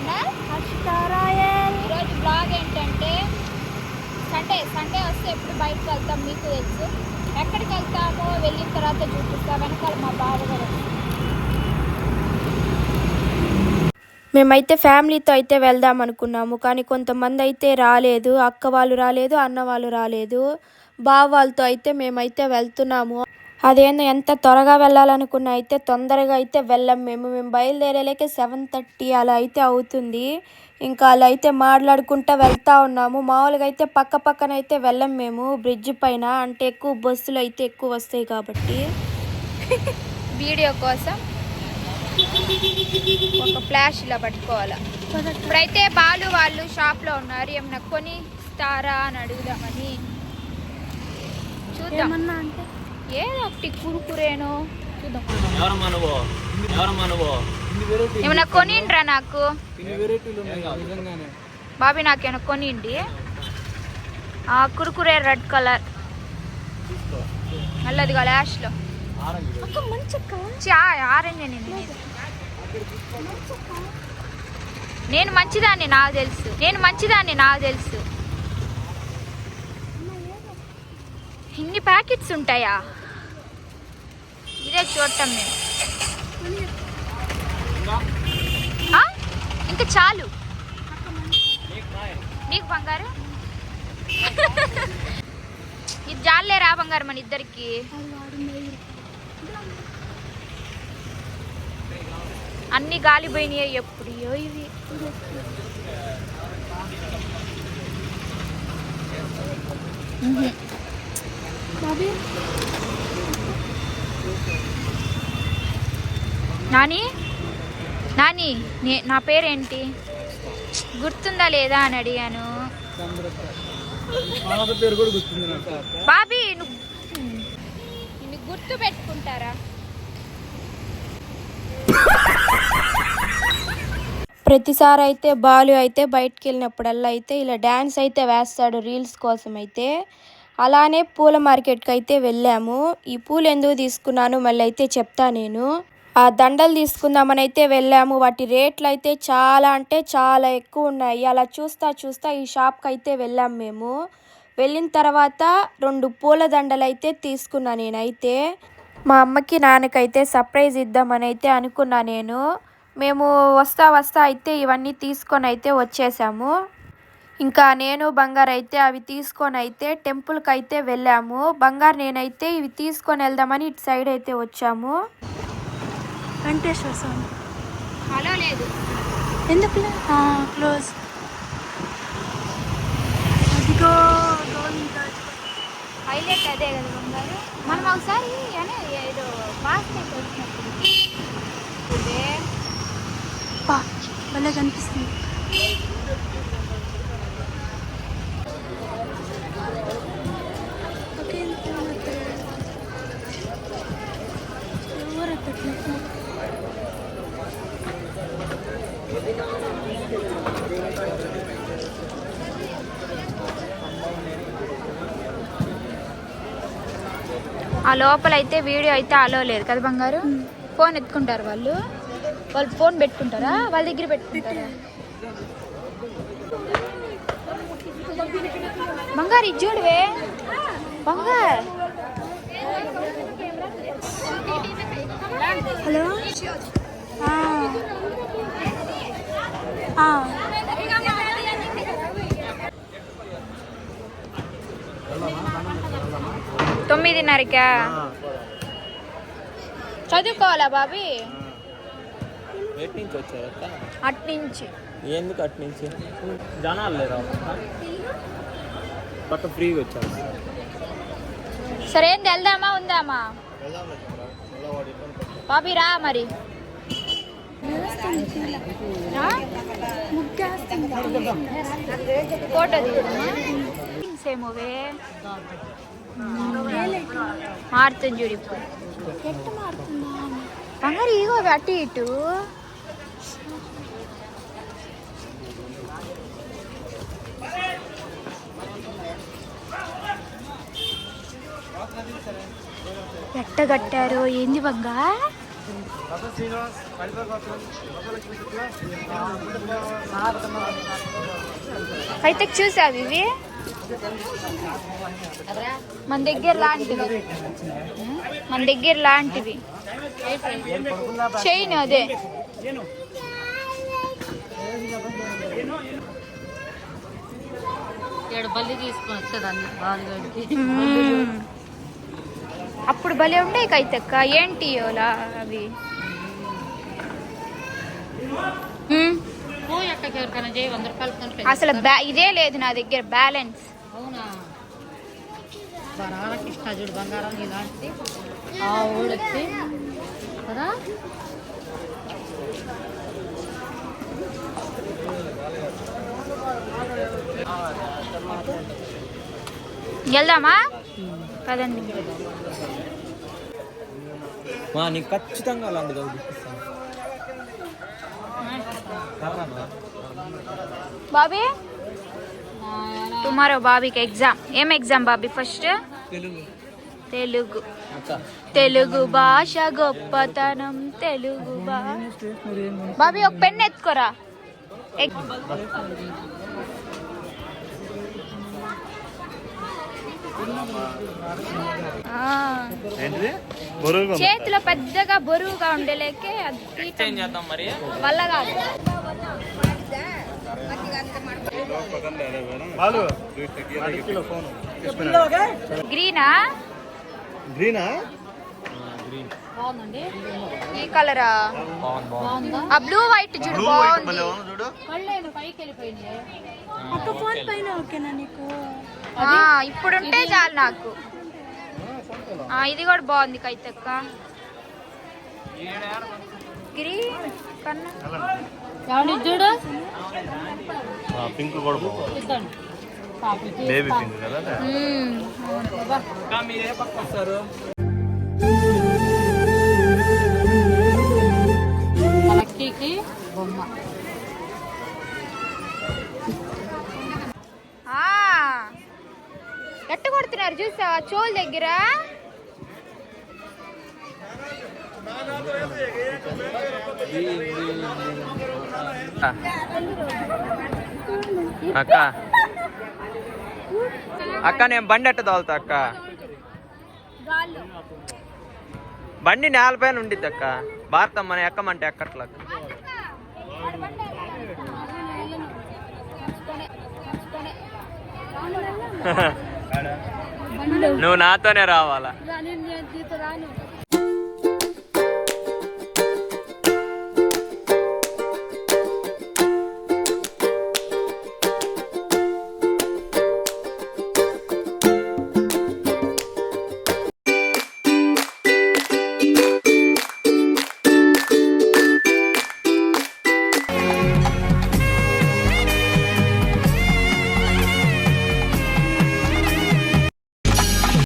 Channel హర్షితారాయల్ ఈరోజు blog ఏంటంటే Sunday Sunday వస్తే ఎప్పుడు బయటకు వెళ్తాం మీకు తెలుసు. ఎక్కడికి వెళ్తామో వెళ్ళిన తర్వాత చూపిస్తా. వెనకాల మా బావగారు మేమైతే ఫ్యామిలీతో అయితే వెళ్దాం అనుకున్నాము కానీ కొంతమంది అయితే రాలేదు. అక్క వాళ్ళు రాలేదు అన్న వాళ్ళు రాలేదు. బావ వాళ్ళతో అయితే మేమైతే వెళ్తున్నాము. అదేందో ఎంత త్వరగా వెళ్ళాలనుకున్నా అయితే తొందరగా అయితే వెళ్ళం మేము. మేము బయలుదేరేలేకే సెవెన్ థర్టీ అలా అయితే అవుతుంది. ఇంకా అలా అయితే మాట్లాడుకుంటా వెళ్తా ఉన్నాము. మామూలుగా అయితే పక్క పక్కన అయితే వెళ్ళం మేము బ్రిడ్జ్ పైన. అంటే ఎక్కువ బస్సులు అయితే ఎక్కువ వస్తాయి కాబట్టి. వీడియో కోసం ఒక ఫ్లాష్ ఇలా పట్టుకోవాలా. ఇప్పుడైతే బాలు వాళ్ళు షాప్లో ఉన్నారు. ఏమన్నా కొని ఇస్తారా అని అడుగుదామని. చూద్దాం. అంటే ఏదో ఒకటి కురుకురేను ఏమన్నా కొనిండ్రా నాకు? బాబీ నాకేమైనా కొనిండి. ఆ కురుకురే రెడ్ కలర్. నల్లదిగా లాస్ట్లో ఆరెంజ్. నేను తినేది. నేను మంచిదాన్ని నాకు తెలుసు. నేను మంచిదాన్ని నాకు తెలుసు. ఇన్ని ప్యాకెట్స్ ఉంటాయా? ఇదే చూడటం మేము? ఇంకా చాలు. నీకు బంగారు? ఇది జాలే రా బంగారు మన ఇద్దరికి? అన్ని గాలిపోయినాయి ఎప్పుడో? ఇవి. నాని? నాని నే- నా పేరేంటి? గుర్తుందా లేదా అని అడిగాను. బాబీ నువ్వు నిన్ను గుర్తు పెట్టుకుంటారా? ప్రతిసారి అయితే బాలు అయితే బయటికి వెళ్ళినప్పుడల్లా అయితే ఇలా డ్యాన్స్ అయితే వేస్తాడు రీల్స్ కోసం అయితే. అలానే పూల మార్కెట్కి అయితే వెళ్ళాము. ఈ పూలు ఎందుకు తీసుకున్నాను మళ్ళీ అయితే చెప్తా నేను. ఆ దండలు తీసుకుందామని అయితే వెళ్ళాము. వాటి రేట్లు అయితే చాలా అంటే చాలా ఎక్కువ ఉన్నాయి అలా చూస్తా చూస్తా ఈ షాప్కి అయితే వెళ్ళాము మేము. వెళ్ళిన తర్వాత రెండు పూల దండలు అయితే తీసుకున్నా నేనైతే. మా అమ్మకి నాన్నకైతే సర్ప్రైజ్ ఇద్దామని అయితే అనుకున్నా నేను. మేము వస్తా వస్తా అయితే ఇవన్నీ తీసుకొని అయితే వచ్చేసాము. ఇంకా నేను బంగారు అయితే అవి తీసుకొని అయితే టెంపుల్కి అయితే వెళ్ళాము. బంగారు నేనైతే ఇవి తీసుకొని వెళ్దామని ఇటు సైడ్ అయితే వచ్చాము. వెంకటేశ్వర స్వామి. హలో లేదు. ఎందుకు క్లోజ్. అదిగో. హైలైట్ అదే కదా బంగారు. మనం ఒకసారి అనే ఏదో పాస్ పా భలే కనిపిస్తుంది. ఆ లోపల అయితే వీడియో అయితే అలో లేదు కదా బంగారు? ఫోన్ ఎత్తుకుంటారు వాళ్ళు. వాళ్ళు ఫోన్ పెట్టుకుంటారా? వాళ్ళ దగ్గర పెట్టుకుంటారా? బంగారు ఇది చూడవే. బంగారు. హలో ఆ. ఆ. తొమ్మిదిన్నరకా? చదువుకోవాలా బాబీ? ఎటు నుంచి వచ్చారు అక్క? అట్నుంచి ఎందుకు అటు నుంచి? జనాలు లేరా పక్క ఫ్రీగా వచ్చారు. సరే ఏంది వెళ్దామా ఉందామా? బాబీ రా మరి. ఆ? ఫోటో దిగుదామా ఏమోవే మారుతుంది చూడు ఇప్పుడు అటు ఇటు. బంగారు ఇగో అటు ఇటు అయితే చూసావు ఇవి? మన దగ్గర లాంటివి. మన దగ్గర లాంటివి. చైన్ అదే. అప్పుడు భలే ఉండే కైతక్క. ఏంటి ఓలా అవి మ్మ్. పో ఎక్కడికి ఎవరికైనా చేయి వంద రూపాయలు కొని అసలు బ్యా- ఇదే లేదు నా దగ్గర బ్యాలెన్స్. అవునా? చూడు బంగారం ఇలాంటిది ఆ ఊళ్ళొచ్చి కదా? వెళ్దామా? కదండి మా నీకు ఖచ్చితంగా అలాంటిది ఒకటి బాబీ? టుమారో బాబీకి ఎగ్జామ్. ఏం exam Bobby first? Telugu. Telugu. భాష గొప్పతనం తెలుగు బాబీ ఒక పెన్ ఎత్తుకోరా. చేతిలో పెద్దగా బరువుగా ఉండలేకే అది తీయటం ఏం చేద్దాం మరి. వల్ల కాదు. గ్రీనా? గ్రీనా? ఈ కలరా? బాగుంది? బాగుంది బాగుందా ఆ బ్లూ వైట్ చూడు బాగుంది. చూడు. కళ్ళు పైకి వెళ్ళిపోయినాయి అక్క ఫోన్ పైన ఓకేనా నీకు? ఆ, ఇప్పుడుంటే చాలు నాకు. ఆ, ఇది కూడా బాగుంది కైతక్క. గ్రీన్ కన్నా. ఏమండి చూడు? పింక్ కూడా బేబీ పింక్ కదా మ్మ్. అక్క మీరు ఏ పక్క వస్తారు లక్కీకి బొమ్మ. ఆ, ఎట్ట కొడుతున్నారు చూసావా? చోల్ దగ్గర. అక్క. అక్క నేను బండి ఎట్ట తోలుతా అక్క? బండి నేలపైన ఉండిద్ది అక్క. భారతం మన ఎక్కమంటే ఎక్కట్లా. నువ్వు నాతోనే రావాలా?